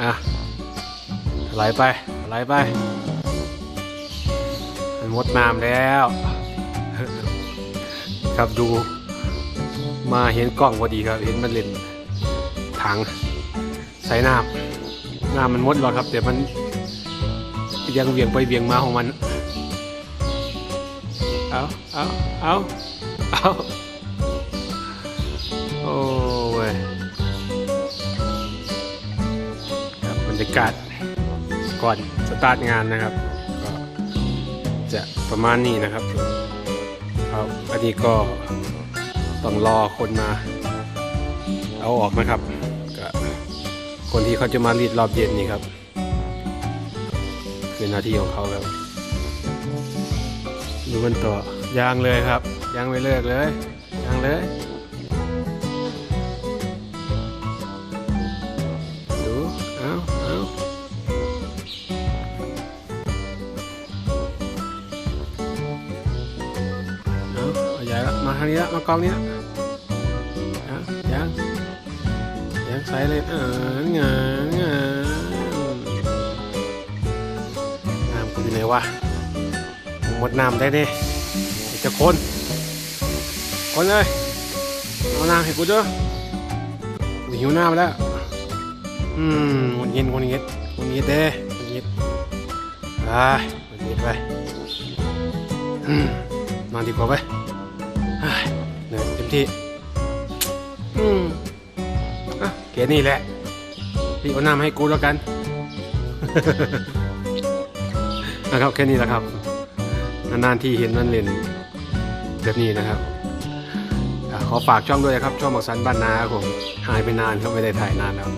อะไหลไปไหลไปมันมดน้ำแล้ว ครับดู มาเห็นกล้องพอดีครับ เห็นมันเล่นถังใส่น้ำน้ำมันมดหรอกครับ แต่มันยังเวียงไปเวียงมาของมัน เอาเอาเอาเอาโอ้ รรยากาศก่อนสตาร์ทงานนะครับก็จะประมาณนี้นะครับครับอันนี้ก็ต้องรอคนมา เอาออกนะครับก็คนที่เขาจะมารีดรอบเย็นนี่ครับ คือหน้าที่ของเขาครับดูกันต่อยางเลยครับ ยางไม่เลิกเลยยางเลย ทางนี้ละมากองนี้ละเอายางยางใส่เลยเอองานงานน้ำกูอยู่ไหนวะหมดน้ำได้เด้ไอ้เจะคนคนเลยเอาน้ำให้กูด้วยกูหิวน้ำแล้วอืมคนเย็นคนเย็นคนเย็นเด้คนเย็นไปคนเย็นไปอืมนอนดีกว่าไป เหนื่อยเต็มที่อืมอะแกนี่แหละ พี่เอาน้ำให้กูแล้วกัน นะครับแค่นี้แหละครับ นานๆที่เห็นมันเล่นแบบนี้นะครับอะขอฝากช่องด้วยนะครับ ช่องบักสันบ้านนาครับผมหายไปนานครับไม่ได้ถ่ายนานแล้ว